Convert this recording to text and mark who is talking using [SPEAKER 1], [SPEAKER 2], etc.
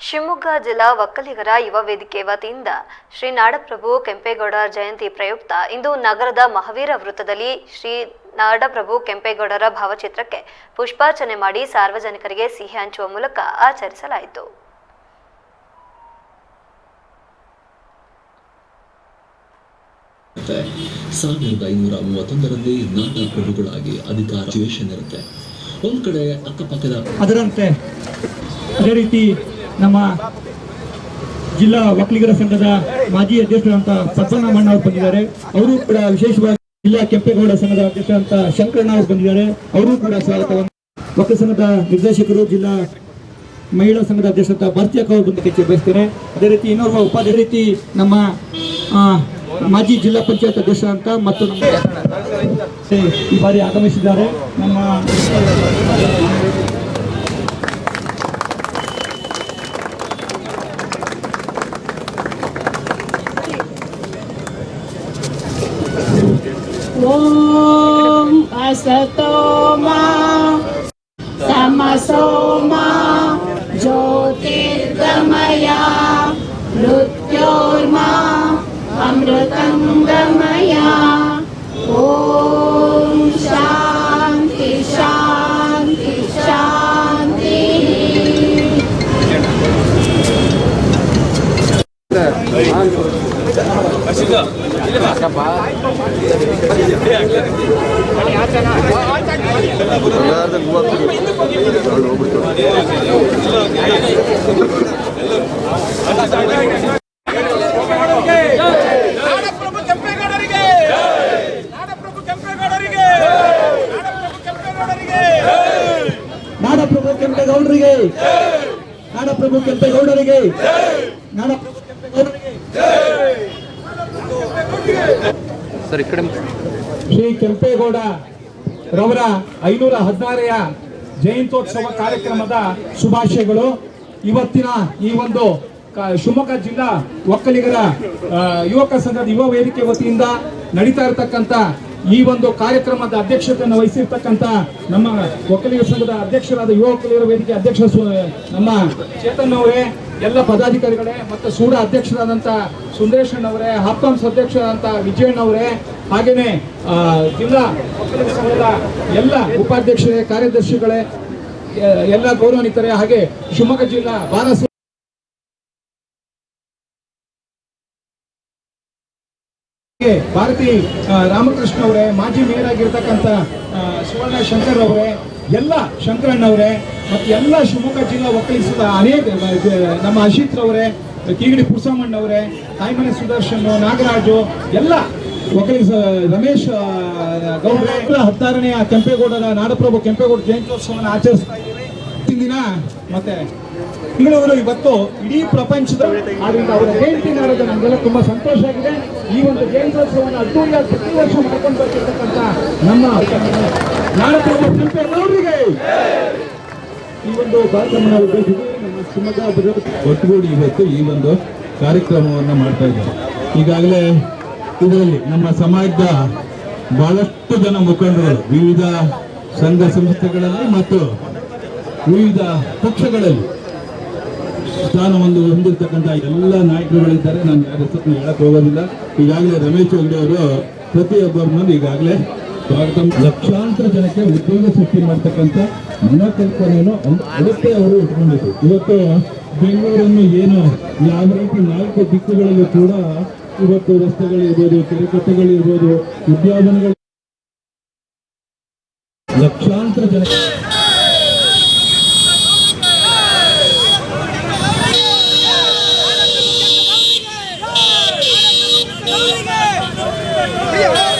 [SPEAKER 1] ಶಿವಮೊಗ್ಗ ಜಿಲ್ಲಾ ಒಕ್ಕಲಿಗರ ಯುವ ವೇದಿಕೆ ವತಿಯಿಂದ ಶ್ರೀ ನಾಡಪ್ರಭು ಕೆಂಪೇಗೌಡ ಜಯಂತಿ ಪ್ರಯುಕ್ತ ಇಂದು ನಗರದ ಮಹಾವೀರ ವೃತ್ತದಲ್ಲಿ ಶ್ರೀ ನಾಡಪ್ರಭು ಕೆಂಪೇಗೌಡರ ಭಾವಚಿತ್ರಕ್ಕೆ ಪುಷ್ಪಾರ್ಚನೆ ಮಾಡಿ ಸಾರ್ವಜನಿಕರಿಗೆ ಸಿಹಿ ಹಂಚುವ ಮೂಲಕ ಆಚರಿಸಲಾಯಿತು.
[SPEAKER 2] ಸಾವಿರದ ಐನೂರ ಮೂವತ್ತೊಂದರಲ್ಲಿ ನಾಡ ಪ್ರಭುಗಳಾಗಿ ಅಧಿಕಾರ ಒಂದ್ ಕಡೆ ಅಕ್ಕಪಕ್ಕದ
[SPEAKER 3] ಅದರಂತೆ ಅದೇ ರೀತಿ ನಮ್ಮ ಜಿಲ್ಲಾ ಒಕ್ಕಲಿಗರ ಸಂಘದ ಮಾಜಿ ಅಧ್ಯಕ್ಷರಂತ ಪದ್ಮನಾಭಣ್ಣ ಅವರು ಬಂದಿದ್ದಾರೆ. ಅವರು ಕೂಡ ವಿಶೇಷವಾಗಿ ಜಿಲ್ಲಾ ಕೆಂಪೇಗೌಡ ಸಂಘದ ಅಧ್ಯಕ್ಷರಂತ ಶಂಕರಣ್ಣ ಅವರು ಬಂದಿದ್ದಾರೆ. ಅವರು ಕೂಡ ಸ್ವಾಗತವನ್ನು ಒಕ್ಕಲ ಸಂಘದ ನಿರ್ದೇಶಕರು, ಜಿಲ್ಲಾ ಮಹಿಳಾ ಸಂಘದ ಅಧ್ಯಕ್ಷ ಅಂತ ಭಾರತೀಯಕ್ಕ ಅವರು ಬಂದಕ್ಕೆ ಬಯಸ್ತಾರೆ ಅದೇ ರೀತಿ ಉಪಾಧ್ಯ ಅದೇ ರೀತಿ ನಮ್ಮ ಮಾಜಿ ಜಿಲ್ಲಾ ಪಂಚಾಯತ್ ಅಧ್ಯಕ್ಷ ಅಂತ ಮತ್ತು ನಮ್ಮ ಈ ಬಾರಿ ಆಗಮಿಸಿದ್ದಾರೆ. ನಮ್ಮ
[SPEAKER 4] ॐ असतो मा तमसो मा ज्योतिर्गमया मृत्योर्मा अमृतं गमया ॐ शान्ति शान्ति शान्तिः।
[SPEAKER 5] ನಾಡಪ್ರಭು ಕೆಂಪೇಗೌಡರಿಗೆ. ನಾಡಪ್ರಭು ಕೆಂಪೇಗೌಡರಿಗೆ. ನಾಡಪ್ರಭು ಕೆಂಪೇಗೌಡರಿಗೆ.
[SPEAKER 3] ನಾಡಪ್ರಭು ಈ ಶ್ರೀ ಕೆಂಪೇಗೌಡ ರವರ ಐನೂರ ಹದಿನಾರೆಯ ಜಯಂತ್ಯೋತ್ಸವ ಕಾರ್ಯಕ್ರಮದ ಶುಭಾಶಯಗಳು. ಇವತ್ತಿನ ಈ ಒಂದು ಶಿವಮೊಗ್ಗ ಜಿಲ್ಲಾ ಒಕ್ಕಲಿಗರ ಯುವಕ ಸಂಘದ ಯುವ ವೇದಿಕೆ ವತಿಯಿಂದ ನಡೀತಾ ಇರತಕ್ಕಂತ ಈ ಒಂದು ಕಾರ್ಯಕ್ರಮದ ಅಧ್ಯಕ್ಷತೆಯನ್ನು ವಹಿಸಿರ್ತಕ್ಕಂಥ ನಮ್ಮ ಒಕ್ಕಲಿಗ ಸಂಘದ ಅಧ್ಯಕ್ಷರಾದ ಯುವ ಒಕ್ಕಲಿಗರ ವೇದಿಕೆ ಅಧ್ಯಕ್ಷ ನಮ್ಮ ಚೇತನ್ ಅವರೇ ಎಲ್ಲ ಪದಾಧಿಕಾರಿಗಳೇ ಮತ್ತು ಸೂಡ ಅಧ್ಯಕ್ಷರಾದಂಥ ಸುಂದರೇಶಣ್ಣವರೇ ಹಾಪ್ಕಾಮ್ಸ್ ಅಧ್ಯಕ್ಷರಾದಂಥ ವಿಜಯಣ್ಣವರೇ ಹಾಗೇನೇ ಆ, ಜಿಲ್ಲಾ ಒಕ್ಕಲಿಗ ಸಂಘದ ಎಲ್ಲ ಉಪಾಧ್ಯಕ್ಷರೇ ಕಾರ್ಯದರ್ಶಿಗಳೇ ಎಲ್ಲ ಗೌರವಾನ್ವಿತರೇ ಹಾಗೆ ಶಿವಮೊಗ್ಗ ಜಿಲ್ಲಾ ಬಾಲ ಭಾರತಿ ರಾಮಕೃಷ್ಣ ಅವರೇ, ಮಾಜಿ ಮೇಯರ್ ಆಗಿರ್ತಕ್ಕಂಥ ಸುವರ್ಣ ಶಂಕರ್ ಅವರೇ, ಎಲ್ಲ ಶಂಕರಣ್ಣವರೇ ಮತ್ತು ಎಲ್ಲ ಶಿವಮೊಗ್ಗ ಜಿಲ್ಲಾ ಒಕ್ಕಲಿಸಿದ ಅನೇಕ ನಮ್ಮ ಅಶಿತ್ ಅವರೇ, ಕೀಗಡಿ ಪುರುಸಮ್ಮಣ್ಣವರೇ ತಾಯ್ಮನೆ ಸುದರ್ಶನ್, ನಾಗರಾಜು, ಎಲ್ಲ ಒಕ್ಕಲಿಸ, ರಮೇಶ್ ಗೌಡ ಹತ್ತಾರನೆಯ ಕೆಂಪೇಗೌಡರ ನಾಡಪ್ರಭು ಕೆಂಪೇಗೌಡ ಜಯಂತ್ಯೋತ್ಸವವನ್ನು ಆಚರಿಸ್ತಾ ಇವತ್ತಿನ ದಿನ, ಮತ್ತೆ ಬೆಂಗಳೂರು ಇವತ್ತು ಇಡೀ ಪ್ರಪಂಚದ ಆದ್ರಿಂದ ಅವರ ಜಯಂತಿ ನಾಡೋದು ನಮಗೆಲ್ಲ ತುಂಬಾ ಸಂತೋಷ ಆಗಿದೆ. ಈ ಒಂದು ಜಯಂತ್ಯೋತ್ಸವವನ್ನು ಅದ್ದೂರಿಯಾಗಿ ಪ್ರತಿ ವರ್ಷ ಮಾಡ್ಕೊಂಡು ಬರ್ತಿರ್ತಕ್ಕಂಥ ನಮ್ಮ ನಾಡಪ್ರಭು ಎಲ್ಲರಿಗೆ ಈ ಒಂದು ಕಾರ್ಯಕ್ರಮ ಉದ್ದೇಶಿಸಿ ನಮ್ಮ ಶಿವಮೊಗ್ಗ
[SPEAKER 6] ಒಟ್ಟುಗೂಡಿ ಇವತ್ತು ಈ ಒಂದು ಕಾರ್ಯಕ್ರಮವನ್ನು ಮಾಡ್ತಾ ಇದ್ದಾರೆ. ಈಗಾಗಲೇ ಇದರಲ್ಲಿ ನಮ್ಮ ಸಮಾಜದ ಬಹಳಷ್ಟು ಜನ ಮುಖಂಡರು ವಿವಿಧ ಸಂಘ ಸಂಸ್ಥೆಗಳಲ್ಲಿ ಮತ್ತು ವಿವಿಧ ಪಕ್ಷಗಳಲ್ಲಿ ಸ್ಥಾನವನ್ನು ಹೊಂದಿರತಕ್ಕಂಥ ಎಲ್ಲ ನಾಯಕರುಗಳಿದ್ದಾರೆ ನಾನು ಯಾರ ಹೆಸರನ್ನು ಹೇಳಕ್ ಹೋಗೋದಿಲ್ಲ. ಈಗಾಗಲೇ ರಮೇಶ್ ಹೆಗ್ಡೆ ಅವರು ಪ್ರತಿಯೊಬ್ಬರನ್ನು ಈಗಾಗಲೇ ಸ್ವಾಗತ. ಲಕ್ಷಾಂತರ ಜನಕ್ಕೆ ಉದ್ಯೋಗ ಸೃಷ್ಟಿ ಮಾಡ್ತಕ್ಕಂಥ ಮನೋಕಲ್ಪನೆಯನ್ನು ಅದಕ್ಕೆ ಅವರು ಇಟ್ಕೊಂಡಿದ್ರು. ಇವತ್ತು ಬೆಂಗಳೂರನ್ನು ಏನು ಯಾವ ರೀತಿ ನಾಲ್ಕು ದಿಕ್ಕುಗಳಲ್ಲೂ ಕೂಡ ಇವತ್ತು ರಸ್ತೆಗಳಿರ್ಬೋದು ಕೆರೆಕಟ್ಟೆಗಳಿರ್ಬೋದು ಉದ್ಯಾನಗಳು ಲಕ್ಷಾಂತರ ಜನ 没有。了